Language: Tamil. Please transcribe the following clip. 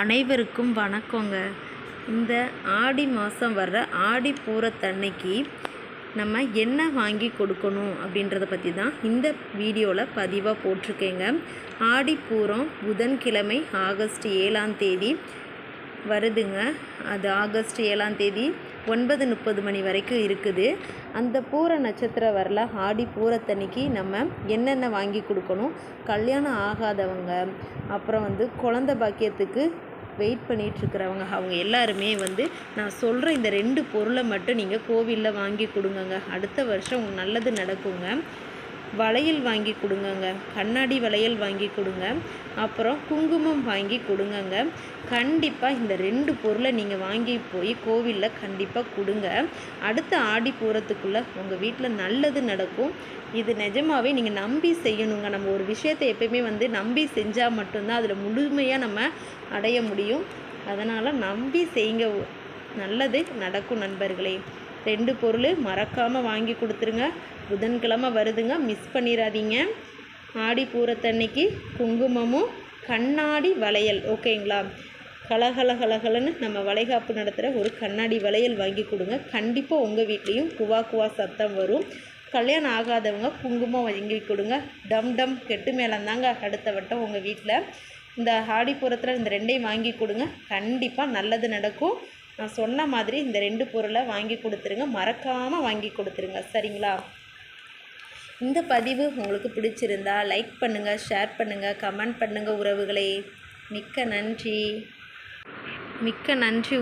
அனைவருக்கும் வணக்கங்க. இந்த ஆடி மாதம் வர்ற ஆடி பூரத்தன்னைக்கு நம்ம என்ன வாங்கி கொடுக்கணும் அப்படின்றத பற்றி தான் இந்த வீடியோவில் பதிவாக போட்டிருக்கேங்க. ஆடி பூரம் புதன்கிழமை ஆகஸ்ட் ஏழாம் தேதி வருதுங்க. அது ஆகஸ்ட் ஏழாம் தேதி ஒன்பது முப்பது மணி வரைக்கும் இருக்குது. அந்த பூர நட்சத்திரம் வரல ஆடி பூரத்தன்னைக்கு நம்ம என்னென்ன வாங்கி கொடுக்கணும் கல்யாணம் ஆகாதவங்க அப்புறம் வந்து குழந்த பாக்கியத்துக்கு வெயிட் பண்ணிகிட்ருக்கிறவங்க அவங்க எல்லாருமே வந்து நான் சொல்கிற இந்த ரெண்டு பொருளை மட்டும் நீங்கள் கோவிலில் வாங்கி கொடுங்கங்க. அடுத்த வருஷம் உங்களுக்கு நல்லது நடக்குங்க. வளையல் வாங்கி கொடுங்கங்க. கண்ணாடி வளையல் வாங்கி கொடுங்க. அப்புறம் குங்குமம் வாங்கி கொடுங்கங்க. கண்டிப்பாக இந்த ரெண்டு பொருளை நீங்கள் வாங்கி போய் கோவிலில் கண்டிப்பாக கொடுங்க. அடுத்த ஆடி பூரத்துக்குள்ளே உங்கள் வீட்டில் நல்லது நடக்கும். இது நிஜமாவே நீங்கள் நம்பி செய்யணுங்க. நம்ம ஒரு விஷயத்தை எப்பயுமே வந்து நம்பி செஞ்சால் மட்டும்தான் அதில் முழுமையாக நம்ம அடைய முடியும். அதனால் நம்பி செய்யுங்க. நல்லது நடக்கும் நண்பர்களே. ரெண்டு பொருள் மறக்காமல் வாங்கி கொடுத்துருங்க. புதன்கிழமை வருதுங்க மிஸ் பண்ணிடாதீங்க ஆடி பூரத்தன்னைக்கு குங்குமமும் கண்ணாடி வளையல் ஓகேங்களா? கலகலகலகலன்னு நம்ம வளைகாப்பு நடத்துகிற ஒரு கண்ணாடி வளையல் வாங்கி கொடுங்க. கண்டிப்பாக உங்கள் வீட்லேயும் குவா குவா சத்தம் வரும். கல்யாணம் ஆகாதவங்க குங்குமம் வாங்கி கொடுங்க. டம் டம் கெட்டு மேலந்தாங்க அடுத்த வட்டம் உங்கள் வீட்டில் இந்த ஆடிப்புறத்தில் இந்த ரெண்டையும் வாங்கி கொடுங்க. கண்டிப்பாக நல்லது நடக்கும். நான் சொன்ன மாதிரி இந்த ரெண்டு பொருளை வாங்கி கொடுத்துருங்க. மறக்காமல் வாங்கி கொடுத்துருங்க. சரிங்களா? இந்த பதிவு உங்களுக்கு பிடிச்சிருந்தா லைக் பண்ணுங்கள் ஷேர் பண்ணுங்கள் கமெண்ட் பண்ணுங்கள் உறவுகளே. மிக்க நன்றி. மிக்க நன்றி